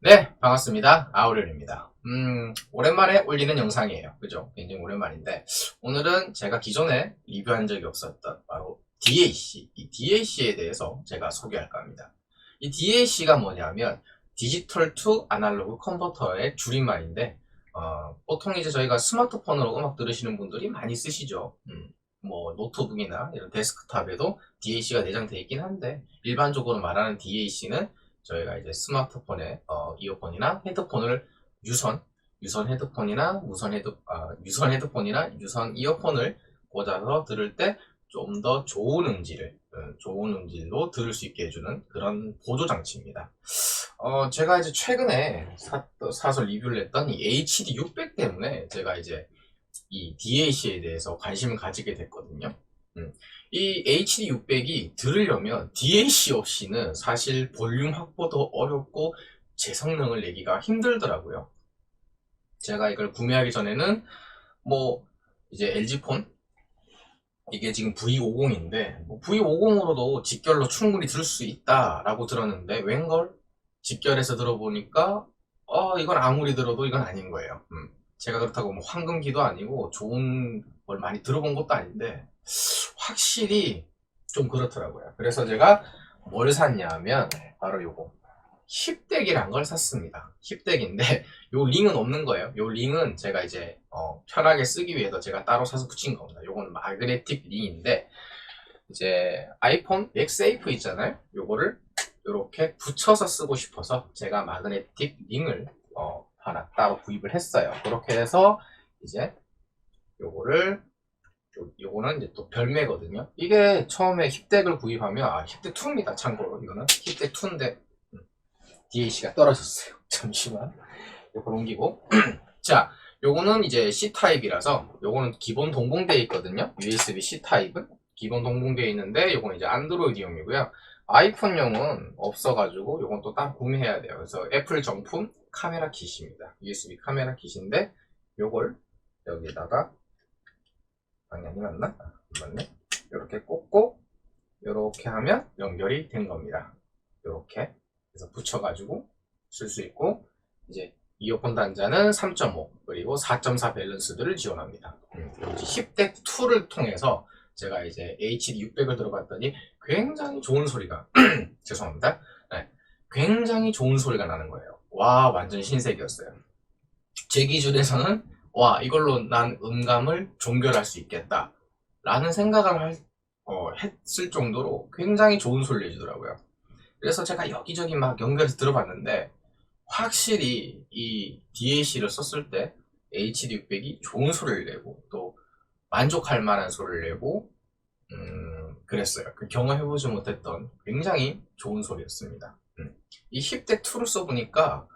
네, 반갑습니다. 아우렐입니다. 음, 오랜만에 올리는 영상이에요. 그죠? 굉장히 오랜만인데, 오늘은 제가 기존에 리뷰한 적이 없었던 바로 DAC, 이 DAC에 대해서 제가 소개할까 합니다. 이 DAC가 뭐냐면, 디지털 투 아날로그 컨버터의 줄임말인데, 어, 보통 이제 저희가 스마트폰으로 음악 들으시는 분들이 많이 쓰시죠. 음, 뭐, 노트북이나 이런 데스크탑에도 DAC가 내장되어 있긴 한데, 일반적으로 말하는 DAC는 저희가 이제 스마트폰에 어, 이어폰이나 헤드폰을 유선, 유선 헤드폰이나 무선 헤드, 아, 유선 헤드폰이나 유선 이어폰을 꽂아서 들을 때 좀 더 좋은 음질을, 음, 좋은 음질로 들을 수 있게 해주는 그런 보조 장치입니다. 어, 제가 이제 최근에 사, 사서 리뷰를 했던 이 HD 600 때문에 제가 이제 이 DAC에 대해서 관심을 가지게 됐거든요. 음. 이 HD 600이 들으려면 DAC 없이는 사실 볼륨 확보도 어렵고 제 성능을 내기가 힘들더라고요. 제가 이걸 구매하기 전에는 뭐 이제 LG폰 이게 지금 V50인데 뭐 V50으로도 직결로 충분히 들을 수 있다라고 들었는데 웬걸 직결해서 들어보니까 어 이건 아무리 들어도 이건 아닌 거예요. 음. 제가 그렇다고 뭐 황금기도 아니고 좋은 걸 많이 들어본 것도 아닌데 확실히 좀 그렇더라고요. 그래서 제가 뭘 샀냐면 바로 요거 힙덱이란 걸 샀습니다. 힙덱인데 요 링은 없는 거예요. 요 링은 제가 이제 어, 편하게 쓰기 위해서 제가 따로 사서 붙인 겁니다. 요건 마그네틱 링인데 이제 아이폰 맥세이프 있잖아요. 요거를 이렇게 붙여서 쓰고 싶어서 제가 마그네틱 링을 어, 하나 따로 구입을 했어요. 그렇게 해서 이제 요거를 요- 요거는 이제 또 별매거든요. 이게 처음에 힙덱을 구입하면 아 힙덱 2입니다. 참고로 이거는 힙덱 2인데 DAC가 떨어졌어요. 잠시만 요걸 옮기고 자 요거는 이제 C 타입이라서 요거는 기본 동봉되어 있거든요. USB C 타입은 기본 동봉되어 있는데 요거는 이제 안드로이드용이고요. 아이폰용은 없어가지고 요건 또 따로 구매해야 돼요. 그래서 애플 정품 카메라 킷입니다. USB 카메라 킷인데 요걸 여기다가 방향이 맞나? 아, 맞네. 이렇게 꽂고 이렇게 하면 연결이 된 겁니다. 이렇게 그래서 붙여가지고 쓸 수 있고 이제 이어폰 단자는 3.5 그리고 4.4 밸런스들을 지원합니다. 음, 10대 2를 통해서 제가 이제 HD 600을 들어봤더니 굉장히 좋은 소리가 죄송합니다. 네, 굉장히 좋은 소리가 나는 거예요. 와 완전 신세계였어요. 제 기준에서는 와 이걸로 난 음감을 종결할 수 있겠다 라는 생각을 할- 어, 했을 정도로 굉장히 좋은 소리를 내주더라고요 그래서 제가 여기저기 막 연결해서 들어봤는데 확실히 이 DAC를 썼을 때 HD600이 좋은 소리를 내고 또 만족할 만한 소리를 내고 음, 그랬어요 그 경험해보지 못했던 굉장히 좋은 소리였습니다 음. 이 힙덱 2를 써보니까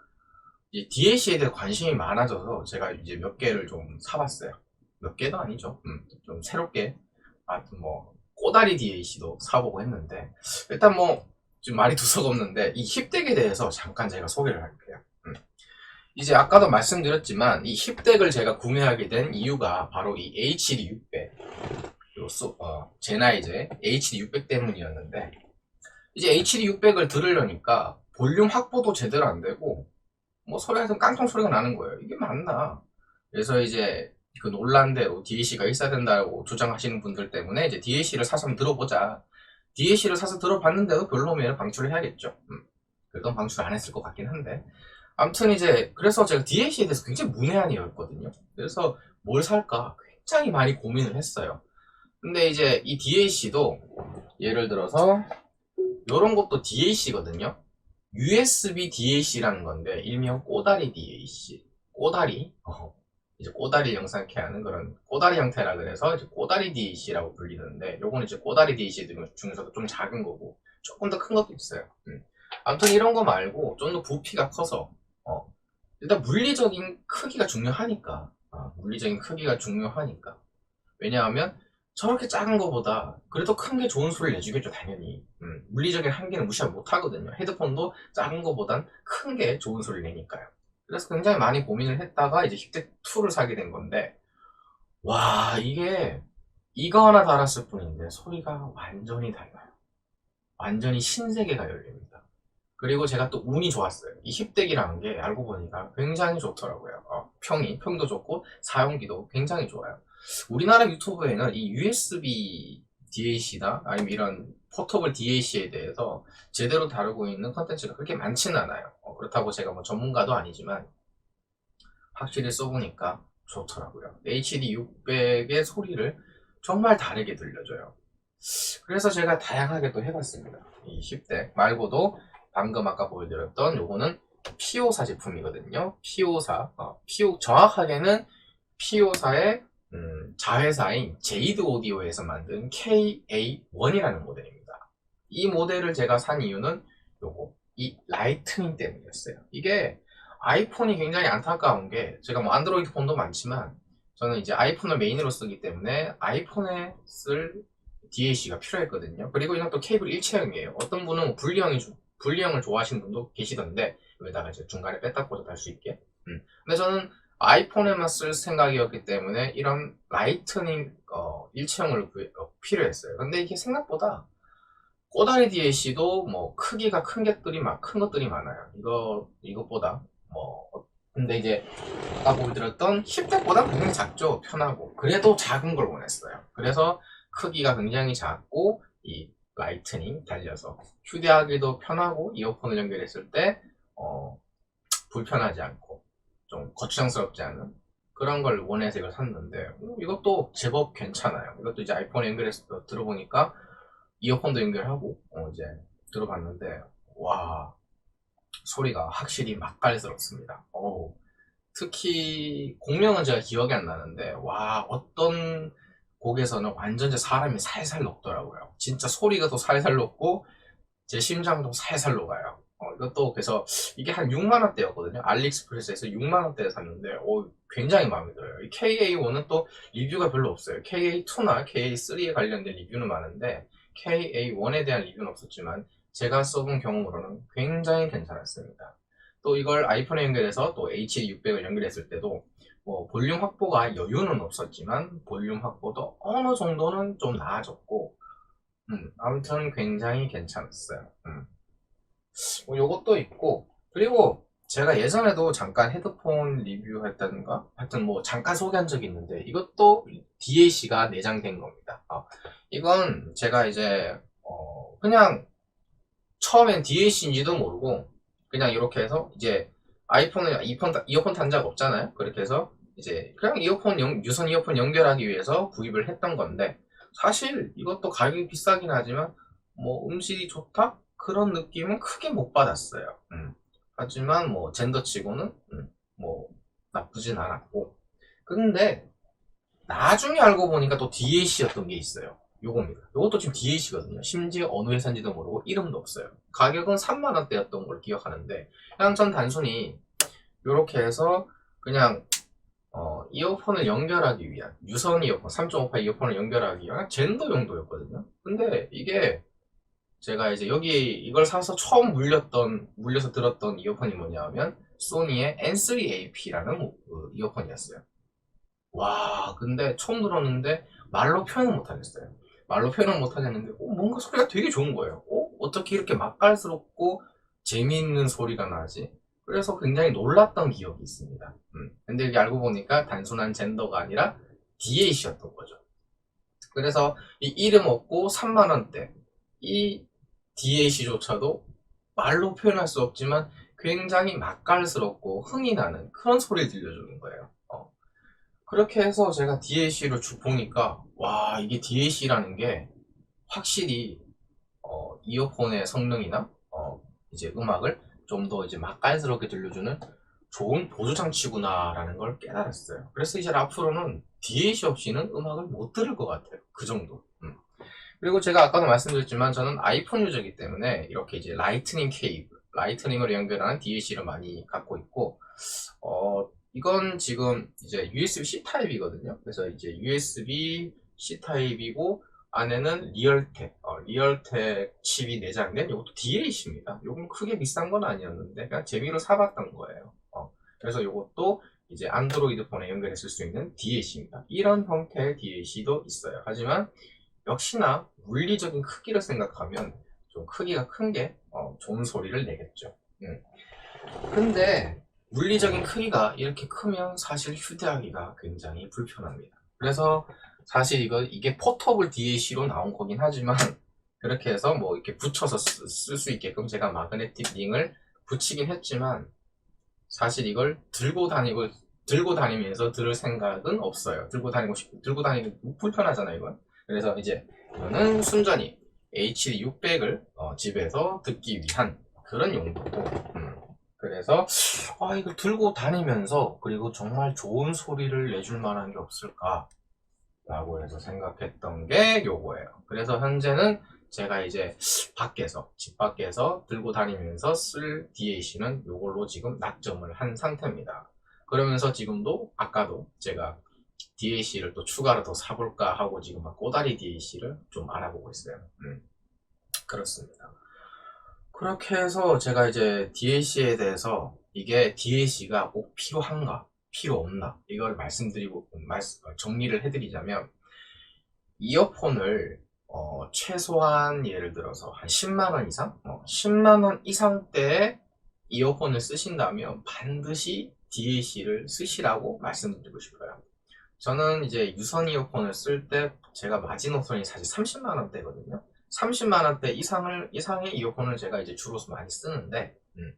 이 DAC에 대해 관심이 많아져서 제가 이제 몇 개를 좀 사봤어요. 몇 개도 아니죠. 음, 좀 새롭게. 하여튼 뭐, 꼬다리 DAC도 사보고 했는데, 일단 뭐, 좀 말이 두서가 없는데, 이 힙덱에 대해서 잠깐 제가 소개를 할게요. 음. 이제 아까도 말씀드렸지만, 이 힙덱을 제가 구매하게 된 이유가 바로 이 HD600. 요, 소- 어, 제나이제 HD600 때문이었는데, 이제 HD600을 들으려니까, 볼륨 확보도 제대로 안 되고, 뭐 소리에서 깡통 소리가 나는 거예요. 이게 맞나? 그래서 이제 그 논란대로 DAC가 있어야 된다고 주장하시는 분들 때문에 이제 DAC를 사서 들어보자. DAC를 사서 들어봤는데도 별로면 방출을 해야겠죠. 음. 그래도 방출 안 했을 것 같긴 한데. 아무튼 이제 그래서 제가 DAC에 대해서 굉장히 문외한이었거든요. 그래서 뭘 살까 굉장히 많이 고민을 했어요. 근데 이제 이 DAC도 예를 들어서 이런 것도 DAC거든요. USB DAC라는 건데 일명 꼬다리 DAC 꼬다리. 어, 이제 꼬다리 영상케 하는 그런 꼬다리 형태라 그래서 이제 꼬다리 DAC라고 불리는데 요거는 이제 꼬다리 DAC 중에서도 좀 작은 거고 조금 더 큰 것도 있어요. 음. 아무튼 이런 거 말고 좀 더 부피가 커서 어, 일단 물리적인 크기가 중요하니까. 아, 물리적인 크기가 중요하니까. 왜냐하면 저렇게 작은 거보다 그래도 큰 게 좋은 소리를 내주겠죠 당연히 음, 물리적인 한계는 무시 못 하거든요 헤드폰도 작은 거보단 큰 게 좋은 소리를 내니까요 그래서 굉장히 많이 고민을 했다가 이제 힙덱 2를 사게 된 건데 와 이게 이거 하나 달았을 뿐인데 소리가 완전히 달라요. 완전히 신세계가 열립니다. 그리고 제가 또 운이 좋았어요. 이 힙덱이라는 게 알고 보니까 굉장히 좋더라고요. 어, 평이, 평도 좋고 사용기도 굉장히 좋아요. 우리나라 유튜브에는 이 USB DAC나 아니면 이런 포터블 DAC에 대해서 제대로 다루고 있는 컨텐츠가 그렇게 많지는 않아요. 어, 그렇다고 제가 뭐 전문가도 아니지만 확실히 써보니까 좋더라고요. HD 600의 소리를 정말 다르게 들려줘요. 그래서 제가 다양하게 또 해봤습니다. 이 10대 말고도 방금 아까 보여드렸던 요거는 피오사 제품이거든요. 피오사, 어, 피오 정확하게는 피오사의 음, 자회사인 제이드 오디오에서 만든 KA1이라는 모델입니다. 이 모델을 제가 산 이유는 요거 이 라이트닝 때문이었어요. 이게 아이폰이 굉장히 안타까운 게 제가 뭐 안드로이드 폰도 많지만 저는 이제 아이폰을 메인으로 쓰기 때문에 아이폰에 쓸 DAC가 필요했거든요. 그리고 이건 또 케이블 일체형이에요. 어떤 분은 뭐 분리형이 조- 분리형을 좋아하시는 분도 계시던데 여기다가 이제 중간에 뺐다 꽂아 달수 있게. 음. 근데 저는 아이폰에만 쓸 생각이었기 때문에 이런 라이트닝 어, 일체형을 어, 필요했어요. 근데 이게 생각보다 꼬다리 DAC도 뭐 크기가 큰 것들이 막큰 것들이 많아요. 이거 이것보다 뭐 어, 근데 이제 아까 보여드렸던 10대보다 굉장히 작죠. 편하고 그래도 작은 걸 원했어요. 그래서 크기가 굉장히 작고 이 라이트닝 달려서 휴대하기도 편하고 이어폰을 연결했을 때 어, 불편하지 않고 좀 거추장스럽지 않은 그런 걸 원해서 이걸 샀는데 음, 이것도 제법 괜찮아요. 이것도 이제 아이폰에 연결해서 들어보니까 이어폰도 연결하고 어, 이제 들어봤는데 와 소리가 확실히 맛깔스럽습니다. 어우, 특히 공명은 제가 기억이 안 나는데 와 어떤 곡에서는 완전 제 사람이 살살 녹더라고요. 진짜 소리가 더 살살 녹고 제 심장도 살살 녹아요. 어, 이것도 그래서 이게 한 6만 원대였거든요. 알리익스프레스에서 6만 원대에 샀는데 어, 굉장히 마음에 들어요. 이 KA1은 또 리뷰가 별로 없어요. KA2나 KA3에 관련된 리뷰는 많은데 KA1에 대한 리뷰는 없었지만 제가 써본 경험으로는 굉장히 괜찮았습니다. 또 이걸 아이폰에 연결해서 또 HD600을 연결했을 때도 뭐 볼륨 확보가 여유는 없었지만 볼륨 확보도 어느 정도는 좀 나아졌고 음, 아무튼 굉장히 괜찮았어요. 음. 뭐 요것도 있고 그리고 제가 예전에도 잠깐 헤드폰 리뷰했다든가 하여튼 뭐 잠깐 소개한 적이 있는데 이것도 DAC가 내장된 겁니다. 어, 이건 제가 이제 어, 그냥 처음엔 DAC인지도 모르고 그냥 이렇게 해서 이제 아이폰을 이폰, 이어폰 단자가 없잖아요. 그렇게 해서 이제 그냥 이어폰 연- 유선 이어폰 연결하기 위해서 구입을 했던 건데 사실 이것도 가격이 비싸긴 하지만 뭐 음질이 좋다 그런 느낌은 크게 못 받았어요. 음. 하지만 뭐 젠더치고는 음, 뭐 나쁘진 않았고 근데 나중에 알고 보니까 또 DAC였던 게 있어요. 요겁니다. 요것도 지금 DAC거든요. 심지어 어느 회사인지도 모르고 이름도 없어요. 가격은 3만 원대였던 걸 기억하는데 그냥 전 단순히 이렇게 해서 그냥 어, 이어폰을 연결하기 위한 유선 이어폰 3.5파 이어폰을 연결하기 위한 젠더 용도였거든요. 근데 이게 제가 이제 여기 이걸 사서 처음 물렸던 물려서 들었던 이어폰이 뭐냐면 소니의 N3AP라는 이어폰이었어요. 와, 근데 처음 들었는데 말로 표현을 못 하겠어요. 말로 표현을 못 하겠는데 어, 뭔가 소리가 되게 좋은 거예요. 어? 어떻게 이렇게 맛깔스럽고 재미있는 소리가 나지? 그래서 굉장히 놀랐던 기억이 있습니다. 음. 근데 이게 알고 보니까 단순한 젠더가 아니라 DAC였던 거죠. 그래서 이 이름 없고 3만 원대 이 DAC조차도 말로 표현할 수 없지만 굉장히 맛깔스럽고 흥이 나는 그런 소리를 들려주는 거예요. 어. 그렇게 해서 제가 DAC를 쭉 보니까 와 이게 DAC라는 게 확실히 어, 이어폰의 성능이나 어, 이제 음악을 좀 더 이제 맛깔스럽게 들려주는 좋은 보조 장치구나라는 걸 깨달았어요. 그래서 이제 앞으로는 DAC 없이는 음악을 못 들을 것 같아요. 그 정도. 음. 그리고 제가 아까도 말씀드렸지만 저는 아이폰 유저이기 때문에 이렇게 이제 라이트닝 케이블, 라이트닝으로 연결하는 DAC를 많이 갖고 있고, 어, 이건 지금 이제 USB-C 타입이거든요. 그래서 이제 USB-C 타입이고, 안에는 리얼텍, 어, 리얼텍 칩이 내장된 이것도 DAC입니다. 요건 크게 비싼 건 아니었는데 그냥 재미로 사봤던 거예요. 어, 그래서 이것도 이제 안드로이드 폰에 연결했을 수 있는 DAC입니다. 이런 형태의 DAC도 있어요. 하지만 역시나 물리적인 크기를 생각하면 좀 크기가 큰게 어, 좋은 소리를 내겠죠. 음. 근데 물리적인 크기가 이렇게 크면 사실 휴대하기가 굉장히 불편합니다. 그래서 사실 이거 이게 포터블 DAC로 나온 거긴 하지만 그렇게 해서 뭐 이렇게 붙여서 쓸 수 있게끔 제가 마그네틱 링을 붙이긴 했지만 사실 이걸 들고 다니고 들고 다니면서 들을 생각은 없어요. 들고 다니고 싶 들고 다니기 불편하잖아요, 이건. 그래서 이제 이거는 순전히 HD 600을 어, 집에서 듣기 위한 그런 용도고. 음. 그래서 아 이걸 들고 다니면서 그리고 정말 좋은 소리를 내줄 만한 게 없을까? 라고 해서 생각했던 게 요거예요. 그래서 현재는 제가 이제 밖에서, 집 밖에서 들고 다니면서 쓸 DAC는 요걸로 지금 낙점을 한 상태입니다. 그러면서 지금도 아까도 제가 DAC를 또 추가로 더 사볼까 하고 지금 막 꼬다리 DAC를 좀 알아보고 있어요. 음, 그렇습니다. 그렇게 해서 제가 이제 DAC에 대해서 이게 DAC가 꼭 필요한가, 필요 없나, 이걸 말씀드리고, 말씀- 어, 정리를 해드리자면, 이어폰을 어, 최소한 예를 들어서 한 10만원 이상? 어, 10만원 이상대의 이어폰을 쓰신다면 반드시 DAC를 쓰시라고 말씀드리고 싶어요. 저는 이제 유선 이어폰을 쓸 때 제가 마지노선이 사실 30만 원대거든요. 30만 원대 이상을, 이상의 이어폰을 제가 이제 주로 많이 쓰는데, 음,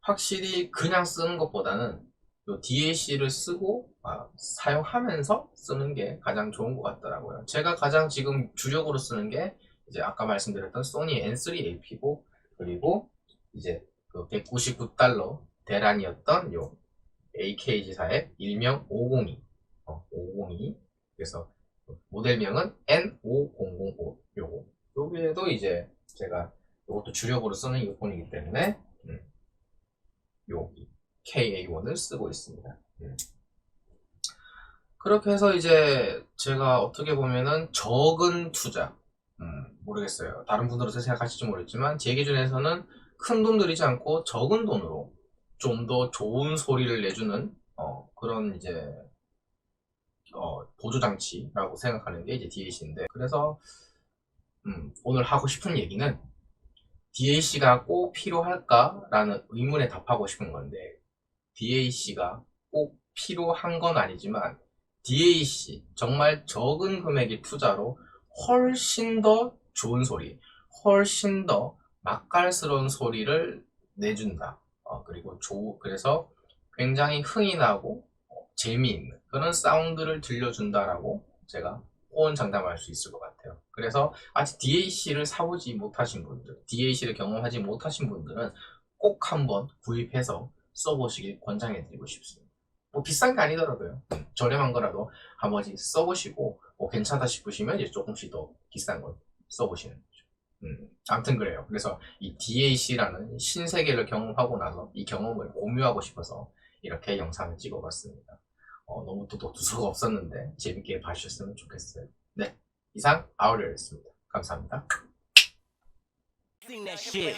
확실히 그냥 쓰는 것보다는 요 DAC를 쓰고 아, 사용하면서 쓰는 게 가장 좋은 것 같더라고요. 제가 가장 지금 주력으로 쓰는 게 이제 아까 말씀드렸던 소니 N3 AP5 그리고 이제 그 199달러 대란이었던 요 AKG사의 일명 502 어, 502 그래서 모델명은 N5005 요거 여기에도 이제 제가 이것도 주력으로 쓰는 이어폰이기 때문에 음, 여기 KA1을 쓰고 있습니다. 음. 그렇게 해서 이제 제가 어떻게 보면은 적은 투자, 음, 모르겠어요. 다른 분들은 생각하실지 모르겠지만 제 기준에서는 큰 돈 들이지 않고 적은 돈으로 좀 더 좋은 소리를 내주는 어, 그런 이제 어, 보조 장치라고 생각하는 게 이제 DAC인데 그래서 음, 오늘 하고 싶은 얘기는 DAC가 꼭 필요할까라는 의문에 답하고 싶은 건데 DAC가 꼭 필요한 건 아니지만 DAC 정말 적은 금액의 투자로 훨씬 더 좋은 소리, 훨씬 더 맛깔스러운 소리를 내준다. 어, 그리고 조, 그래서 굉장히 흥이 나고 어, 재미있는 그런 사운드를 들려준다라고 제가 호언장담할 수 있을 것 같아요. 그래서 아직 DAC를 사보지 못하신 분들, DAC를 경험하지 못하신 분들은 꼭 한번 구입해서 써보시길 권장해드리고 싶습니다. 뭐 비싼 게 아니더라도요. 음, 저렴한 거라도 한 번씩 써보시고 뭐 괜찮다 싶으시면 이제 조금씩 더 비싼 걸 써보시는 거죠. 음, 아무튼 그래요. 그래서 이 DAC라는 신세계를 경험하고 나서 이 경험을 공유하고 싶어서 이렇게 영상을 찍어봤습니다. 어, 너무 또 독두서가 없었는데 재밌게 봐주셨으면 좋겠어요. 네, 이상 아우리였습니다. 감사합니다. Sing that shit.